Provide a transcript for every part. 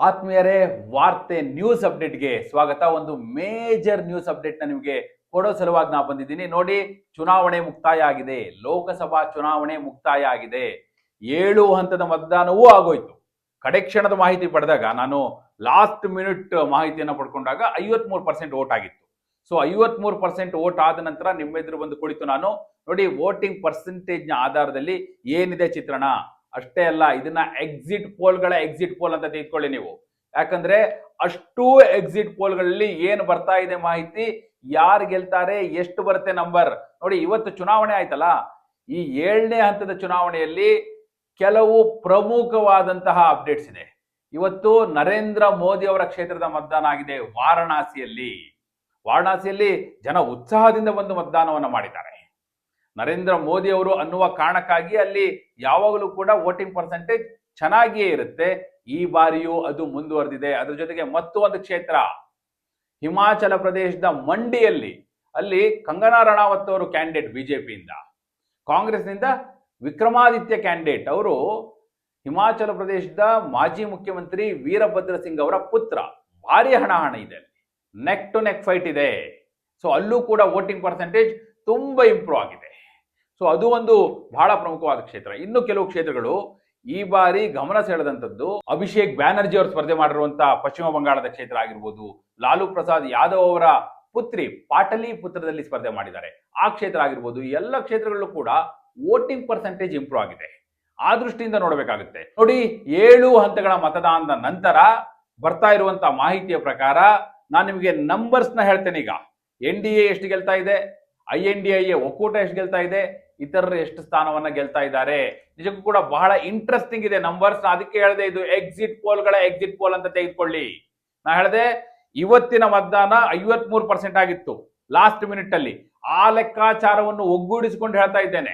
ಆತ್ಮೀಯರೇ, ವಾರ್ತೆ ನ್ಯೂಸ್ ಅಪ್ಡೇಟ್ಗೆ ಸ್ವಾಗತ. ಒಂದು ಮೇಜರ್ ನ್ಯೂಸ್ ಅಪ್ಡೇಟ್ನ ನಿಮಗೆ ಕೊಡೋ ಸಲುವಾಗಿ ನಾ ಬಂದಿದ್ದೀನಿ. ನೋಡಿ, ಚುನಾವಣೆ ಮುಕ್ತಾಯ ಆಗಿದೆ. ಲೋಕಸಭಾ ಚುನಾವಣೆ ಮುಕ್ತಾಯ ಆಗಿದೆ. ಏಳು ಹಂತದ ಮತದಾನವೂ ಆಗೋಯ್ತು. ಕಡೆ ಕ್ಷಣದ ಮಾಹಿತಿ ಪಡೆದಾಗ, ನಾನು ಲಾಸ್ಟ್ ಮಿನಿಟ್ ಮಾಹಿತಿಯನ್ನು ಪಡ್ಕೊಂಡಾಗ ಐವತ್ಮೂರು ಪರ್ಸೆಂಟ್ ವೋಟ್ ಆಗಿತ್ತು. ಸೊ, ಐವತ್ಮೂರು ಪರ್ಸೆಂಟ್ ವೋಟ್ ಆದ ನಂತರ ನಿಮ್ಮೆದುರು ಬಂದು ಕುಳಿತು ನಾನು, ನೋಡಿ, ವೋಟಿಂಗ್ ಪರ್ಸೆಂಟೇಜ್ನ ಆಧಾರದಲ್ಲಿ ಏನಿದೆ ಚಿತ್ರಣ? ಅಷ್ಟೇ ಅಲ್ಲ, ಇದನ್ನ ಎಕ್ಸಿಟ್ ಪೋಲ್ಗಳ ಎಕ್ಸಿಟ್ ಪೋಲ್ ಅಂತ ತೆಗೆದುಕೊಳ್ಳಿ ನೀವು. ಯಾಕಂದ್ರೆ ಅಷ್ಟು ಎಕ್ಸಿಟ್ ಪೋಲ್ಗಳಲ್ಲಿ ಏನು ಬರ್ತಾ ಇದೆ ಮಾಹಿತಿ, ಯಾರು ಗೆಲ್ತಾರೆ, ಎಷ್ಟು ಬರುತ್ತೆ ನಂಬರ್ ನೋಡಿ, ಇವತ್ತು ಚುನಾವಣೆ ಆಯ್ತಲ್ಲ, ಈ ಏಳನೇ ಹಂತದ ಚುನಾವಣೆಯಲ್ಲಿ ಕೆಲವು ಪ್ರಮುಖವಾದಂತಹ ಅಪ್ಡೇಟ್ಸ್ ಇದೆ. ಇವತ್ತು ನರೇಂದ್ರ ಮೋದಿ ಅವರ ಕ್ಷೇತ್ರದ ಮತದಾನ ಆಗಿದೆ ವಾರಣಾಸಿಯಲ್ಲಿ. ವಾರಣಾಸಿಯಲ್ಲಿ ಜನ ಉತ್ಸಾಹದಿಂದ ಬಂದು ಮತದಾನವನ್ನು ಮಾಡಿದ್ದಾರೆ. ನರೇಂದ್ರ ಮೋದಿ ಅವರು ಅನ್ನುವ ಕಾರಣಕ್ಕಾಗಿ ಅಲ್ಲಿ ಯಾವಾಗಲೂ ಕೂಡ ವೋಟಿಂಗ್ ಪರ್ಸೆಂಟೇಜ್ ಚೆನ್ನಾಗಿಯೇ ಇರುತ್ತೆ. ಈ ಬಾರಿಯೂ ಅದು ಮುಂದುವರೆದಿದೆ. ಅದ್ರ ಜೊತೆಗೆ ಮತ್ತೊಂದು ಕ್ಷೇತ್ರ. ಹಿಮಾಚಲ ಪ್ರದೇಶದ ಮಂಡಿಯಲ್ಲಿ ಅಲ್ಲಿ ಕಂಗನಾ ರಣಾವತ್ ಅವರು ಕ್ಯಾಂಡಿಡೇಟ್ ಬಿಜೆಪಿಯಿಂದ. ಕಾಂಗ್ರೆಸ್ನಿಂದ ವಿಕ್ರಮಾದಿತ್ಯ ಕ್ಯಾಂಡಿಡೇಟ್ ಅವರು ಹಿಮಾಚಲ ಪ್ರದೇಶದ ಮಾಜಿ ಮುಖ್ಯಮಂತ್ರಿ ವೀರಭದ್ರ ಸಿಂಗ್ ಅವರ ಪುತ್ರ. ಭಾರಿ ಹಣ ಇದೆ ಅಲ್ಲಿ. ನೆಕ್ ಟು ನೆಕ್ ಫೈಟ್ ಇದೆ. ಸೊ ಅಲ್ಲೂ ಕೂಡ ವೋಟಿಂಗ್ ಪರ್ಸೆಂಟೇಜ್ ತುಂಬಾ ಇಂಪ್ರೂವ್ ಆಗಿದೆ. ಸೊ ಅದು ಒಂದು ಬಹಳ ಪ್ರಮುಖವಾದ ಕ್ಷೇತ್ರ. ಇನ್ನು ಕೆಲವು ಕ್ಷೇತ್ರಗಳು ಈ ಬಾರಿ ಗಮನ ಸೆಳೆದಂಥದ್ದು ಅಭಿಷೇಕ್ ಬ್ಯಾನರ್ಜಿ ಅವರು ಸ್ಪರ್ಧೆ ಮಾಡಿರುವಂತಹ ಪಶ್ಚಿಮ ಬಂಗಾಳದ ಕ್ಷೇತ್ರ ಆಗಿರ್ಬೋದು, ಲಾಲು ಪ್ರಸಾದ್ ಯಾದವ್ ಅವರ ಪುತ್ರಿ ಪಾಟಲಿ ಪುತ್ರದಲ್ಲಿ ಸ್ಪರ್ಧೆ ಮಾಡಿದ್ದಾರೆ. ಆ ಕ್ಷೇತ್ರ ಆಗಿರ್ಬೋದು ಎಲ್ಲ ಕ್ಷೇತ್ರಗಳಲ್ಲೂ ಕೂಡ ವೋಟಿಂಗ್ ಪರ್ಸೆಂಟೇಜ್ ಇಂಪ್ರೂವ್ ಆಗಿದೆ. ಆ ದೃಷ್ಟಿಯಿಂದ ನೋಡಬೇಕಾಗುತ್ತೆ. ನೋಡಿ, ಏಳು ಹಂತಗಳ ಮತದಾನದ ನಂತರ ಬರ್ತಾ ಇರುವಂತಹ ಮಾಹಿತಿಯ ಪ್ರಕಾರ ನಾನು ನಿಮಗೆ ನಂಬರ್ಸ್ನ ಹೇಳ್ತೇನೆ ಈಗ. ಎನ್ ಡಿ ಎ ಎಷ್ಟು ಗೆಲ್ತಾ ಇದೆ? ಐ ಎನ್ ಡಿ ಎ ಒಕ್ಕೂಟ ಎಷ್ಟು ಗೆಲ್ತಾ ಇದೆ? ಇತರರು ಎಷ್ಟು ಸ್ಥಾನವನ್ನ ಗೆಲ್ತಾ ಇದ್ದಾರೆ? ನಿಜಕ್ಕೂ ಕೂಡ ಬಹಳ ಇಂಟ್ರೆಸ್ಟಿಂಗ್ ಇದೆ ನಂಬರ್ಸ್ ಅದಕ್ಕೆ ಹೇಳದೆ ಇದು ಎಕ್ಸಿಟ್ ಪೋಲ್ಗಳ ಎಕ್ಸಿಟ್ ಪೋಲ್ ಅಂತ ತೆಗೆದುಕೊಳ್ಳಿ. ನಾ ಹೇಳಿದೆ ಇವತ್ತಿನ ಮತದಾನ ಐವತ್ಮೂರು ಪರ್ಸೆಂಟ್ ಆಗಿತ್ತು ಲಾಸ್ಟ್ ಮಿನಿಟ್ ಅಲ್ಲಿ. ಆ ಲೆಕ್ಕಾಚಾರವನ್ನು ಒಗ್ಗೂಡಿಸಿಕೊಂಡು ಹೇಳ್ತಾ ಇದ್ದೇನೆ.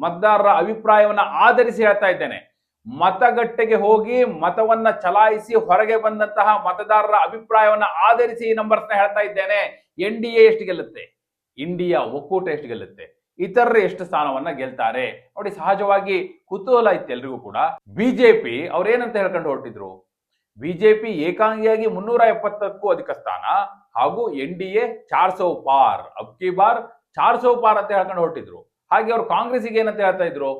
ಮತದಾರರ ಅಭಿಪ್ರಾಯವನ್ನ ಆಧರಿಸಿ ಹೇಳ್ತಾ ಇದ್ದೇನೆ. ಮತಗಟ್ಟೆಗೆ ಹೋಗಿ ಮತವನ್ನ ಚಲಾಯಿಸಿ ಹೊರಗೆ ಬಂದಂತಹ ಮತದಾರರ ಅಭಿಪ್ರಾಯವನ್ನ ಆಧರಿಸಿ ಈ ನಂಬರ್ಸ್ನ ಹೇಳ್ತಾ ಇದ್ದೇನೆ. ಎನ್ ಡಿ ಎ ಎಷ್ಟು ಗೆಲ್ಲುತ್ತೆ? ಇಂಡಿಯಾ ಒಕ್ಕೂಟ ಎಷ್ಟು ಗೆಲ್ಲುತ್ತೆ? ಇತರರು ಎಷ್ಟು ಸ್ಥಾನವನ್ನ ಗೆಲ್ತಾರೆ. ನೋಡಿ, ಸಹಜವಾಗಿ ಕುತೂಹಲ ಇತ್ತು ಎಲ್ರಿಗೂ ಕೂಡ. ಬಿಜೆಪಿ ಅವ್ರೇನಂತ ಹೇಳ್ಕೊಂಡು ಹೊರಟಿದ್ರು? ಬಿಜೆಪಿ ಏಕಾಂಗಿಯಾಗಿ ಮುನ್ನೂರ ಎಪ್ಪತ್ತಕ್ಕೂ ಅಧಿಕ ಸ್ಥಾನ ಹಾಗೂ ಎನ್ ಡಿ ಎ ಚಾರ್ ಸೌ ಪಾರ್ ಅಬ್ಕಿ ಬಾರ್ ಚಾರ್ ಸೌ ಪಾರ್ ಅಂತ ಹೇಳ್ಕೊಂಡು ಹೊರಟಿದ್ರು. ಹಾಗೆ ಅವ್ರು ಕಾಂಗ್ರೆಸ್ಗೆ ಏನಂತ ಹೇಳ್ತಾ ಇದ್ರು?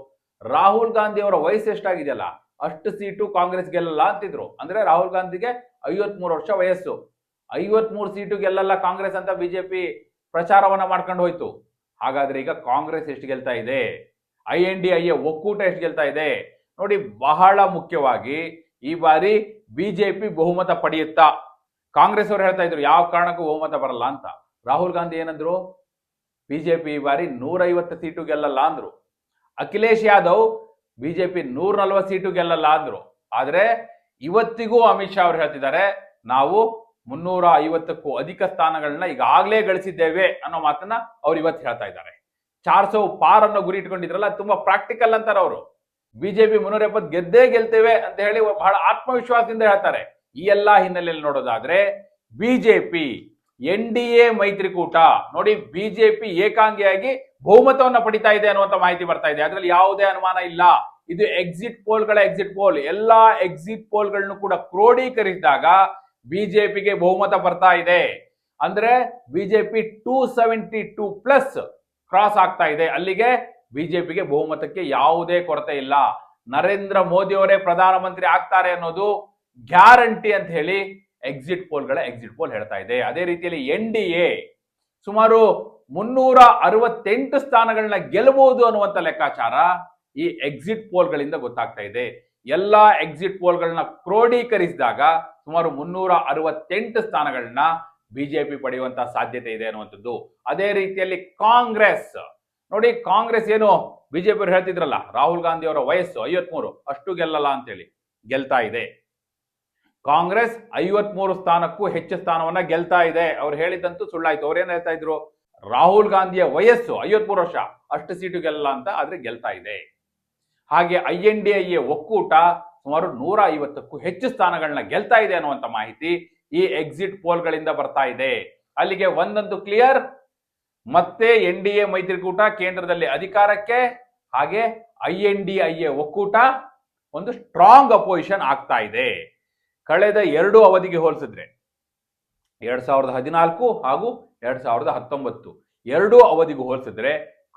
ರಾಹುಲ್ ಗಾಂಧಿ ಅವರ ವಯಸ್ಸು ಎಷ್ಟಾಗಿದೆಯಲ್ಲ? ಅಷ್ಟು ಸೀಟು ಕಾಂಗ್ರೆಸ್ ಗೆಲ್ಲಲ್ಲ ಅಂತಿದ್ರು. ಅಂದ್ರೆ ರಾಹುಲ್ ಗಾಂಧಿಗೆ ಐವತ್ಮೂರು ವರ್ಷ ವಯಸ್ಸು. ಐವತ್ಮೂರು ಸೀಟು ಗೆಲ್ಲಲ್ಲ ಕಾಂಗ್ರೆಸ್ ಅಂತ ಬಿಜೆಪಿ ಪ್ರಚಾರವನ್ನ ಮಾಡ್ಕೊಂಡು ಹೋಯ್ತು. ಹಾಗಾದ್ರೆ ಈಗ ಕಾಂಗ್ರೆಸ್ ಎಷ್ಟು ಗೆಲ್ತಾ ಇದೆ? I N D I A ಒಕ್ಕೂಟ ಎಷ್ಟು ಗೆಲ್ತಾ ಇದೆ? ನೋಡಿ, ಬಹಳ ಮುಖ್ಯವಾಗಿ ಈ ಬಾರಿ ಬಿಜೆಪಿ ಬಹುಮತ ಪಡೆಯುತ್ತಾ? ಕಾಂಗ್ರೆಸ್ ಅವರು ಹೇಳ್ತಾ ಇದ್ರು, ಯಾವ ಕಾರಣಕ್ಕೂ ಬಹುಮತ ಬರಲ್ಲ ಅಂತ. ರಾಹುಲ್ ಗಾಂಧಿ ಏನಂದ್ರು ಬಿಜೆಪಿ ಈ ಬಾರಿ ನೂರೈವತ್ತು ಸೀಟು ಗೆಲ್ಲಲ್ಲ ಅಂದ್ರು. ಅಖಿಲೇಶ್ ಯಾದವ್ ಬಿಜೆಪಿ ನೂರ ನಲ್ವತ್ತು ಸೀಟು ಗೆಲ್ಲಲ್ಲ ಅಂದ್ರು. ಆದ್ರೆ ಇವತ್ತಿಗೂ ಅಮಿತ್ ಶಾ ಅವರು ಹೇಳ್ತಿದ್ದಾರೆ, ನಾವು ಮುನ್ನೂರ ಐವತ್ತಕ್ಕೂ ಅಧಿಕ ಸ್ಥಾನಗಳನ್ನ ಈಗಾಗಲೇ ಗಳಿಸಿದ್ದೇವೆ ಅನ್ನೋ ಮಾತನ್ನ ಅವ್ರು ಇವತ್ತು ಹೇಳ್ತಾ ಇದ್ದಾರೆ. ಚಾರ್ ಸೌ ಪಾರ್ ಅನ್ನೋ ಗುರಿ ಇಟ್ಕೊಂಡಿದ್ರಲ್ಲ ತುಂಬಾ ಪ್ರಾಕ್ಟಿಕಲ್ ಅಂತಾರೆ ಅವರು. ಬಿಜೆಪಿ ಮುನ್ನೂರ ಎಪ್ಪತ್ತು ಗೆದ್ದೇ ಗೆಲ್ತೇವೆ ಅಂತ ಹೇಳಿ ಬಹಳ ಆತ್ಮವಿಶ್ವಾಸದಿಂದ ಹೇಳ್ತಾರೆ. ಈ ಎಲ್ಲಾ ಹಿನ್ನೆಲೆಯಲ್ಲಿ ನೋಡೋದಾದ್ರೆ ಬಿಜೆಪಿ ಎನ್ ಡಿ ಎ ಮೈತ್ರಿಕೂಟ. ನೋಡಿ, ಬಿಜೆಪಿ ಏಕಾಂಗಿಯಾಗಿ ಬಹುಮತವನ್ನ ಪಡಿತಾ ಇದೆ ಅನ್ನುವಂತ ಮಾಹಿತಿ ಬರ್ತಾ ಇದೆ. ಅದರಲ್ಲಿ ಯಾವುದೇ ಅನುಮಾನ ಇಲ್ಲ. ಇದು ಎಕ್ಸಿಟ್ ಪೋಲ್ಗಳ ಎಕ್ಸಿಟ್ ಪೋಲ್ ಎಲ್ಲಾ ಎಕ್ಸಿಟ್ ಪೋಲ್ಗಳನ್ನು ಕೂಡ ಕ್ರೋಢೀಕರಿಸಿದಾಗ ಬಿಜೆಪಿಗೆ ಬಹುಮತ ಬರ್ತಾ ಇದೆ. ಅಂದ್ರೆ BJP two seventy two plus cross ಆಗ್ತಾ ಇದೆ. ಅಲ್ಲಿಗೆ ಬಿಜೆಪಿಗೆ ಬಹುಮತಕ್ಕೆ ಯಾವುದೇ ಕೊರತೆ ಇಲ್ಲ. ನರೇಂದ್ರ ಮೋದಿ ಅವರೇ ಪ್ರಧಾನಮಂತ್ರಿ ಆಗ್ತಾರೆ ಅನ್ನೋದು ಗ್ಯಾರಂಟಿ ಅಂತ ಹೇಳಿ ಎಕ್ಸಿಟ್ ಪೋಲ್ಗಳ ಎಕ್ಸಿಟ್ ಪೋಲ್ ಹೇಳ್ತಾ ಇದೆ. ಅದೇ ರೀತಿಯಲ್ಲಿ ಎನ್ ಡಿ ಎ ಸುಮಾರು ಮುನ್ನೂರ ಅರವತ್ತೆಂಟು ಸ್ಥಾನಗಳನ್ನ ಗೆಲ್ಲಬಹುದು ಅನ್ನುವಂತ ಲೆಕ್ಕಾಚಾರ ಈ ಎಕ್ಸಿಟ್ ಪೋಲ್ಗಳಿಂದ ಗೊತ್ತಾಗ್ತಾ ಇದೆ. ಎಲ್ಲಾ ಎಕ್ಸಿಟ್ ಪೋಲ್ಗಳನ್ನ ಕ್ರೋಢೀಕರಿಸಿದಾಗ ಸುಮಾರು ಮುನ್ನೂರ ಅರವತ್ತೆಂಟು ಸ್ಥಾನಗಳನ್ನ ಬಿಜೆಪಿ ಪಡೆಯುವಂತಹ ಸಾಧ್ಯತೆ ಇದೆ ಅನ್ನುವಂಥದ್ದು. ಅದೇ ರೀತಿಯಲ್ಲಿ ಕಾಂಗ್ರೆಸ್. ನೋಡಿ, ಕಾಂಗ್ರೆಸ್ ಏನು ಬಿಜೆಪಿ ಹೇಳ್ತಿದ್ರಲ್ಲ, ರಾಹುಲ್ ಗಾಂಧಿ ಅವರ ವಯಸ್ಸು ಐವತ್ಮೂರು, ಅಷ್ಟು ಗೆಲ್ಲಲ್ಲ ಅಂತೇಳಿ, ಗೆಲ್ತಾ ಇದೆ. ಕಾಂಗ್ರೆಸ್ ಐವತ್ಮೂರು ಸ್ಥಾನಕ್ಕೂ ಹೆಚ್ಚು ಸ್ಥಾನವನ್ನ ಗೆಲ್ತಾ ಇದೆ. ಅವ್ರು ಹೇಳಿದಂತೂ ಸುಳ್ಳಾಯ್ತು. ಅವ್ರೇನ್ ಹೇಳ್ತಾ ಇದ್ರು? ರಾಹುಲ್ ಗಾಂಧಿಯ ವಯಸ್ಸು ಐವತ್ಮೂರು ವರ್ಷ, ಅಷ್ಟು ಸೀಟು ಗೆಲ್ಲಲ್ಲ ಅಂತ ಆದ್ರೆ ಗೆಲ್ತಾ ಇದೆ. ಹಾಗೆ ಐ ಎನ್ ಡಿ ಎ ಒಕ್ಕೂಟ ಸುಮಾರು ನೂರ ಐವತ್ತಕ್ಕೂ ಹೆಚ್ಚು ಸ್ಥಾನಗಳನ್ನ ಗೆಲ್ತಾ ಇದೆ ಅನ್ನುವಂತ ಮಾಹಿತಿ ಈ ಎಕ್ಸಿಟ್ ಪೋಲ್ಗಳಿಂದ ಬರ್ತಾ ಇದೆ. ಅಲ್ಲಿಗೆ ಒಂದೊಂದು ಕ್ಲಿಯರ್ ಮತ್ತೆ ಎನ್ ಡಿ ಎ ಮೈತ್ರಿಕೂಟ ಕೇಂದ್ರದಲ್ಲಿ ಅಧಿಕಾರಕ್ಕೆ, ಹಾಗೆ I N D I A ಒಕ್ಕೂಟ ಒಂದು ಸ್ಟ್ರಾಂಗ್ ಅಪೋಸಿಷನ್ ಆಗ್ತಾ ಇದೆ. ಕಳೆದ ಎರಡು ಅವಧಿಗೆ ಹೋಲಿಸಿದ್ರೆ, ಎರಡ್ ಸಾವಿರದ ಹದಿನಾಲ್ಕು ಹಾಗೂ ಎರಡ್ ಸಾವಿರದ ಹತ್ತೊಂಬತ್ತು ಎರಡೂ ಅವಧಿಗೂ ಹೋಲಿಸಿದ್ರೆ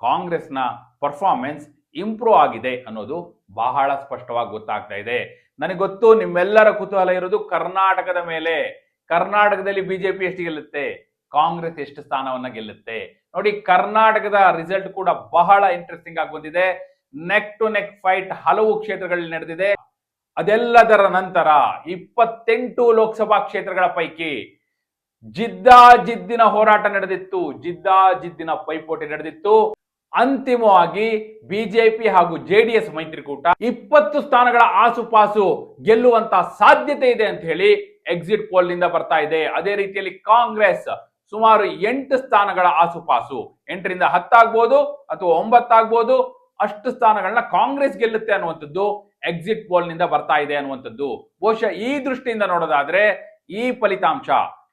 ಕಾಂಗ್ರೆಸ್ನ ಪರ್ಫಾರ್ಮೆನ್ಸ್ ಇಂಪ್ರೂವ್ ಆಗಿದೆ ಅನ್ನೋದು ಬಹಳ ಸ್ಪಷ್ಟವಾಗಿ ಗೊತ್ತಾಗ್ತಾ ಇದೆ. ನನಗೆ ಗೊತ್ತು ನಿಮ್ಮೆಲ್ಲರ ಕುತೂಹಲ ಇರೋದು ಕರ್ನಾಟಕದ ಮೇಲೆ. ಕರ್ನಾಟಕದಲ್ಲಿ ಬಿಜೆಪಿ ಎಷ್ಟು ಗೆಲ್ಲುತ್ತೆ? ಕಾಂಗ್ರೆಸ್ ಎಷ್ಟು ಸ್ಥಾನವನ್ನ ಗೆಲ್ಲುತ್ತೆ? ನೋಡಿ, ಕರ್ನಾಟಕದ ರಿಸಲ್ಟ್ ಕೂಡ ಬಹಳ ಇಂಟ್ರೆಸ್ಟಿಂಗ್ ಆಗಿ ಬಂದಿದೆ. ನೆಕ್ ಟು ನೆಕ್ ಫೈಟ್ ಹಲವು ಕ್ಷೇತ್ರಗಳಲ್ಲಿ ನಡೆದಿದೆ. ಅದೆಲ್ಲದರ ನಂತರ ಇಪ್ಪತ್ತೆಂಟು ಲೋಕಸಭಾ ಕ್ಷೇತ್ರಗಳ ಪೈಕಿ ಜಿದ್ದಾಜಿದ್ದಿನ ಹೋರಾಟ ನಡೆದಿತ್ತು. ಜಿದ್ದಾಜಿದ್ದಿನ ಪೈಪೋಟಿ ನಡೆದಿತ್ತು. ಅಂತಿಮವಾಗಿ ಬಿಜೆಪಿ ಹಾಗೂ ಜೆಡಿಎಸ್ ಮೈತ್ರಿಕೂಟ ಇಪ್ಪತ್ತು ಸ್ಥಾನಗಳ ಆಸುಪಾಸು ಗೆಲ್ಲುವಂತ ಸಾಧ್ಯತೆ ಇದೆ ಅಂತ ಹೇಳಿ ಎಕ್ಸಿಟ್ ಪೋಲ್ನಿಂದ ಬರ್ತಾ ಇದೆ. ಅದೇ ರೀತಿಯಲ್ಲಿ ಕಾಂಗ್ರೆಸ್ ಸುಮಾರು ಎಂಟು ಸ್ಥಾನಗಳ ಆಸುಪಾಸು. ಎಂಟರಿಂದ ಹತ್ತಾಗ್ಬೋದು ಅಥವಾ ಒಂಬತ್ತಾಗ್ಬೋದು ಅಷ್ಟು ಸ್ಥಾನಗಳನ್ನ ಕಾಂಗ್ರೆಸ್ ಗೆಲ್ಲುತ್ತೆ ಅನ್ನುವಂಥದ್ದು ಎಕ್ಸಿಟ್ ಪೋಲ್ನಿಂದ ಬರ್ತಾ ಇದೆ ಅನ್ನುವಂಥದ್ದು. ಬಹುಶಃ ಈ ದೃಷ್ಟಿಯಿಂದ ನೋಡೋದಾದ್ರೆ ಈ ಫಲಿತಾಂಶ.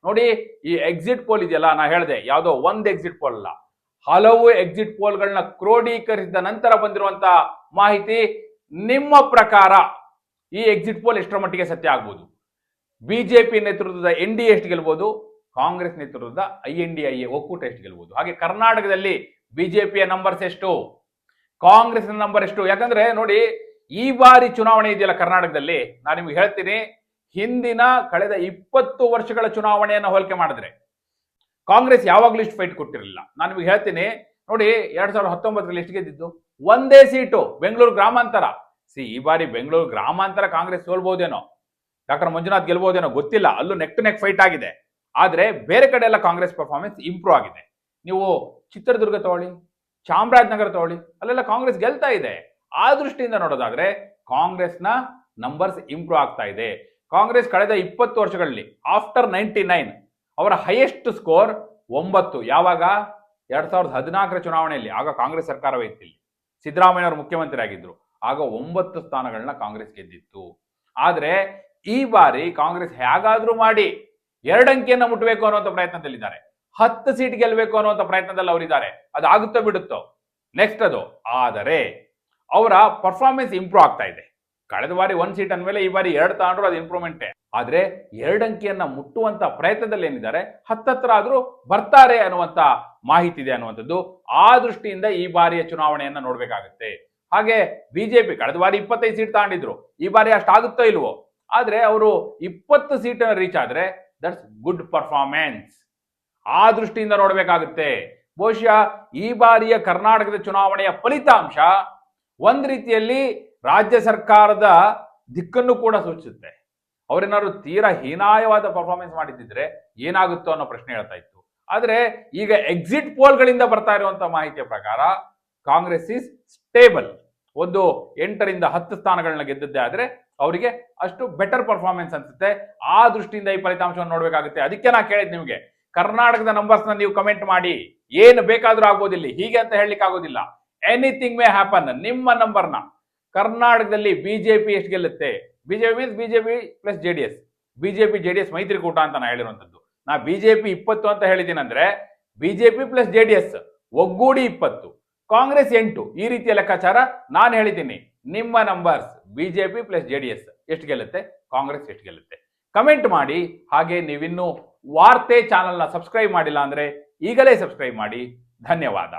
ನೋಡಿ ಈ ಎಕ್ಸಿಟ್ ಪೋಲ್ ಇದೆಯಲ್ಲ, ನಾ ಹೇಳಿದೆ, ಯಾವುದೋ ಒಂದ್ ಎಕ್ಸಿಟ್ ಪೋಲ್ ಅಲ್ಲ. ಹಲವು ಎಕ್ಸಿಟ್ ಪೋಲ್ಗಳನ್ನ ಕ್ರೋಢೀಕರಿಸಿದ ನಂತರ ಬಂದಿರುವಂತಹ ಮಾಹಿತಿ ನಿಮ್ಮ ಪ್ರಕಾರ ಈ ಎಕ್ಸಿಟ್ ಪೋಲ್ ಎಷ್ಟರ ಮಟ್ಟಿಗೆ ಸತ್ಯ ಆಗ್ಬೋದು? ಬಿಜೆಪಿ ನೇತೃತ್ವದ ಎನ್ ಡಿ ಎಷ್ಟು ಗೆಲ್ಬಹುದು ಕಾಂಗ್ರೆಸ್ ನೇತೃತ್ವದ I N D I A ಒಕ್ಕೂಟ ಎಷ್ಟು ಗೆಲ್ಬಹುದು ಹಾಗೆ ಕರ್ನಾಟಕದಲ್ಲಿ ಬಿಜೆಪಿಯ ನಂಬರ್ಸ್ ಎಷ್ಟು? ಕಾಂಗ್ರೆಸ್ನ ನಂಬರ್ ಎಷ್ಟು? ಯಾಕಂದ್ರೆ ನೋಡಿ, ಈ ಬಾರಿ ಚುನಾವಣೆ ಇದೆಯಲ್ಲ ಕರ್ನಾಟಕದಲ್ಲಿ, ನಾನು ನಿಮ್ಗೆ ಹೇಳ್ತೀನಿ, ಹಿಂದಿನ ಕಳೆದ ಇಪ್ಪತ್ತು ವರ್ಷಗಳ ಚುನಾವಣೆಯನ್ನು ಹೋಲಿಕೆ ಮಾಡಿದ್ರೆ ಕಾಂಗ್ರೆಸ್ ಯಾವಾಗಲೂ ಇಷ್ಟು ಫೈಟ್ ಕೊಟ್ಟಿರಲಿಲ್ಲ. ನಾನು ನಿಮಗೆ ಹೇಳ್ತೀನಿ, ನೋಡಿ ಎರಡ್ ಸಾವಿರದ ಹತ್ತೊಂಬತ್ತರಲ್ಲಿ ಎಷ್ಟು ಗೆದ್ದಿದ್ದು? ಒಂದೇ ಸೀಟು, ಬೆಂಗಳೂರು ಗ್ರಾಮಾಂತರ. ಸಿ, ಈ ಬಾರಿ ಬೆಂಗಳೂರು ಗ್ರಾಮಾಂತರ ಕಾಂಗ್ರೆಸ್ ಸೋಲ್ಬಹುದೇನೋ ಡಾಕ್ಟರ್ ಮಂಜುನಾಥ್ ಗೆಲ್ಬಹುದೇನೋ ಗೊತ್ತಿಲ್ಲ, ಅಲ್ಲೂ ನೆಕ್ ನೆಕ್ ಫೈಟ್ ಆಗಿದೆ. ಆದ್ರೆ ಬೇರೆ ಕಡೆ ಎಲ್ಲ ಕಾಂಗ್ರೆಸ್ ಪರ್ಫಾರ್ಮೆನ್ಸ್ ಇಂಪ್ರೂವ್ ಆಗಿದೆ. ನೀವು ಚಿತ್ರದುರ್ಗ ತಗೊಳ್ಳಿ, ಚಾಮರಾಜನಗರ ತಗೊಳ್ಳಿ, ಅಲ್ಲೆಲ್ಲ ಕಾಂಗ್ರೆಸ್ ಗೆಲ್ತಾ ಇದೆ. ಆ ದೃಷ್ಟಿಯಿಂದ ನೋಡೋದಾದ್ರೆ ಕಾಂಗ್ರೆಸ್ನ ನಂಬರ್ಸ್ ಇಂಪ್ರೂವ್ ಆಗ್ತಾ ಇದೆ. ಕಾಂಗ್ರೆಸ್ ಕಳೆದ ಇಪ್ಪತ್ತು ವರ್ಷಗಳಲ್ಲಿ ಆಫ್ಟರ್ ನೈಂಟಿ ನೈನ್ ಅವರ ಹೈಯೆಸ್ಟ್ ಸ್ಕೋರ್ ಒಂಬತ್ತು. ಯಾವಾಗ? ಎರಡ್ ಸಾವಿರದ ಹದಿನಾಲ್ಕರ ಚುನಾವಣೆಯಲ್ಲಿ. ಆಗ ಕಾಂಗ್ರೆಸ್ ಸರ್ಕಾರವೇ ಇತ್ತಿಲ್ಲ ಸಿದ್ದರಾಮಯ್ಯ ಅವರು ಮುಖ್ಯಮಂತ್ರಿ ಆಗಿದ್ರು ಆಗ ಒಂಬತ್ತು ಸ್ಥಾನಗಳನ್ನ ಕಾಂಗ್ರೆಸ್ ಗೆದ್ದಿತ್ತು. ಆದ್ರೆ ಈ ಬಾರಿ ಕಾಂಗ್ರೆಸ್ ಹೇಗಾದ್ರೂ ಮಾಡಿ ಎರಡಂಕಿಯನ್ನ ಮುಟ್ಟಬೇಕು ಅನ್ನುವಂಥ ಪ್ರಯತ್ನದಲ್ಲಿದ್ದಾರೆ. ಹತ್ತು ಸೀಟ್ ಗೆಲ್ಲಬೇಕು ಅನ್ನುವಂಥ ಪ್ರಯತ್ನದಲ್ಲಿ ಅವರಿದ್ದಾರೆ. ಅದಾಗುತ್ತೋ ಬಿಡುತ್ತೋ? ನೆಕ್ಸ್ಟ್ ಅದು. ಆದರೆ ಅವರ ಪರ್ಫಾರ್ಮೆನ್ಸ್ ಇಂಪ್ರೂವ್ ಆಗ್ತಾ ಇದೆ. ಕಳೆದ ಬಾರಿ ಒಂದ್ ಸೀಟ್ ಅಂದಮೇಲೆ ಈ ಬಾರಿ ಎರಡು ತಗೊಂಡ್ರು ಅದು ಇಂಪ್ರೂವ್ಮೆಂಟೇ ಆದ್ರೆ ಎರಡು ಅಂಕಿಯನ್ನ ಮುಟ್ಟುವಂತ ಪ್ರಯತ್ನದಲ್ಲಿ ಏನಿದ್ದಾರೆ ಹತ್ತತ್ರ ಆದರೂ ಬರ್ತಾರೆ ಅನ್ನುವಂತ ಮಾಹಿತಿ ಇದೆ ಅನ್ನುವಂಥದ್ದು. ಆ ದೃಷ್ಟಿಯಿಂದ ಈ ಬಾರಿಯ ಚುನಾವಣೆಯನ್ನ ನೋಡ್ಬೇಕಾಗುತ್ತೆ. ಹಾಗೆ ಬಿಜೆಪಿ ಕಳೆದ ಬಾರಿ ಇಪ್ಪತ್ತೈದು ಸೀಟ್ ತಗೊಂಡಿದ್ರು. ಈ ಬಾರಿ ಅಷ್ಟಾಗುತ್ತೋ ಇಲ್ವೋ? ಆದ್ರೆ ಅವರು ಇಪ್ಪತ್ತು ಸೀಟನ್ನು ರೀಚ್ ಆದ್ರೆ ದಟ್ಸ್ ಗುಡ್ ಪರ್ಫಾರ್ಮೆನ್ಸ್ ಆ ದೃಷ್ಟಿಯಿಂದ ನೋಡಬೇಕಾಗುತ್ತೆ. ಬಹುಶಃ ಈ ಬಾರಿಯ ಕರ್ನಾಟಕದ ಚುನಾವಣೆಯ ಫಲಿತಾಂಶ ಒಂದು ರೀತಿಯಲ್ಲಿ ರಾಜ್ಯ ಸರ್ಕಾರದ ದಿಕ್ಕನ್ನು ಕೂಡ ಸೂಚಿಸುತ್ತೆ. ಅವರೇನಾದ್ರು ತೀರಾ ಹೀನಾಯವಾದ ಪರ್ಫಾರ್ಮೆನ್ಸ್ ಮಾಡಿದ್ದಿದ್ರೆ ಏನಾಗುತ್ತೋ ಅನ್ನೋ ಪ್ರಶ್ನೆ ಹೇಳ್ತಾ ಇತ್ತು. ಆದ್ರೆ ಈಗ ಎಕ್ಸಿಟ್ ಪೋಲ್ಗಳಿಂದ ಬರ್ತಾ ಇರುವಂತ ಮಾಹಿತಿಯ ಪ್ರಕಾರ ಕಾಂಗ್ರೆಸ್ ಇಸ್ ಸ್ಟೇಬಲ್ ಒಂದು ಎಂಟರಿಂದ ಹತ್ತು ಸ್ಥಾನಗಳನ್ನ ಗೆದ್ದದ್ದೇ ಆದರೆ ಅವರಿಗೆ ಅಷ್ಟು ಬೆಟರ್ ಪರ್ಫಾರ್ಮೆನ್ಸ್ ಅನ್ಸುತ್ತೆ. ಆ ದೃಷ್ಟಿಯಿಂದ ಈ ಫಲಿತಾಂಶವನ್ನು ನೋಡಬೇಕಾಗುತ್ತೆ. ಅದಕ್ಕೆ ನಾ ಕೇಳಿದ್ ನಿಮಗೆ, ಕರ್ನಾಟಕದ ನಂಬರ್ಸ್ನ ನೀವು ಕಮೆಂಟ್ ಮಾಡಿ. ಏನು ಬೇಕಾದ್ರೂ ಆಗ್ಬೋದಿಲ್ಲ. ಹೀಗೆ ಅಂತ ಹೇಳಲಿಕ್ಕೆ ಆಗೋದಿಲ್ಲ. ಎನಿಥಿಂಗ್ ಮೇ ಹ್ಯಾಪನ್ ನಿಮ್ಮ ನಂಬರ್ನ ಕರ್ನಾಟಕದಲ್ಲಿ ಬಿಜೆಪಿ ಎಷ್ಟು ಗೆಲ್ಲುತ್ತೆ? BJP BJP plus J D S BJP J D S ಮೈತ್ರಿಕೂಟ ಅಂತ ನಾ ಹೇಳಿರುವಂಥದ್ದು. ನಾ ಬಿಜೆಪಿ ಇಪ್ಪತ್ತು ಅಂತ ಹೇಳಿದ್ದೀನಿ ಅಂದ್ರೆ BJP plus J D S ಒಗ್ಗೂಡಿ ಇಪ್ಪತ್ತು. ಕಾಂಗ್ರೆಸ್ ಎಂಟು. ಈ ರೀತಿಯ ಲೆಕ್ಕಾಚಾರ ನಾನು ಹೇಳಿದ್ದೀನಿ. ನಿಮ್ಮ numbers BJP plus J D S ಎಷ್ಟು ಗೆಲ್ಲುತ್ತೆ? ಕಾಂಗ್ರೆಸ್ ಎಷ್ಟು ಗೆಲ್ಲುತ್ತೆ? ಕಮೆಂಟ್ ಮಾಡಿ. ಹಾಗೆ ನೀವಿನ್ನೂ ವಾರ್ತೆ ಚಾನಲ್ನ ಸಬ್ಸ್ಕ್ರೈಬ್ ಮಾಡಿಲ್ಲ ಅಂದ್ರೆ ಈಗಲೇ ಸಬ್ಸ್ಕ್ರೈಬ್ ಮಾಡಿ. ಧನ್ಯವಾದ.